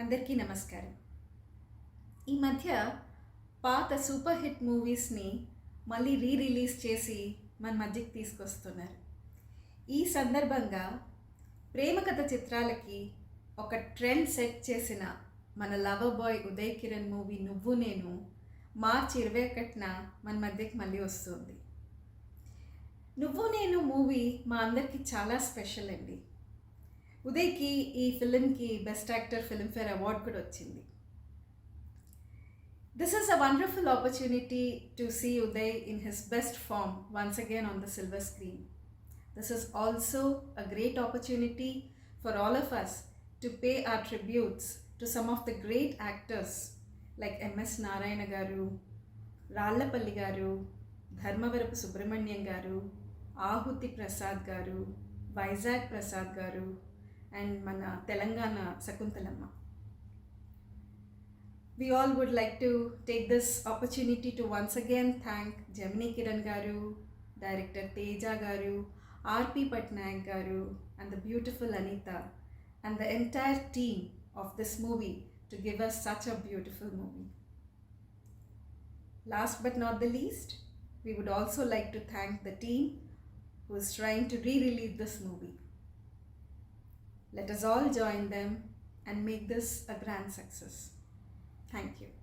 అందరికీ నమస్కారం. ఈ మధ్య పాత సూపర్ హిట్ మూవీస్ని మళ్ళీ రీ రిలీజ్ చేసి మన మధ్యకి తీసుకొస్తున్నారు. ఈ సందర్భంగా ప్రేమ కథ చిత్రాలకి ఒక ట్రెండ్ సెట్ చేసిన మన lover boy Uday Kiran movie నువ్వు నేను మార్చి ఇరవై ఒకటిన మన మధ్యకి మళ్ళీ వస్తుంది. నువ్వు నేను మూవీ మా అందరికీ చాలా స్పెషల్ అండి. ఉదయ్కి ఈ ఫిలింకి బెస్ట్ యాక్టర్ ఫిలింఫేర్ అవార్డ్ కూడా వచ్చింది. This is a wonderful opportunity to see Uday in his best form once again on the silver screen this is also a great opportunity for all of us to pay our tributes to some of the great actors like MS Narayana garu Rallapalli garu Dharmavarapu Subrahmanyam గారు ఆహుతి ప్రసాద్ గారు వైజాగ్ ప్రసాద్ గారు and మన Telangana Shakuntalamma We all would like to take this opportunity to once again thank Gemini Kiran Garu, director Teja Garu, R.P. Patnaik Garu, and the beautiful Anita, and the entire team of this movie to give us such a beautiful movie. Last but not the least, we would also like to thank the team who is trying to re release this movie. Let us all join them and make this a grand success. Thank you.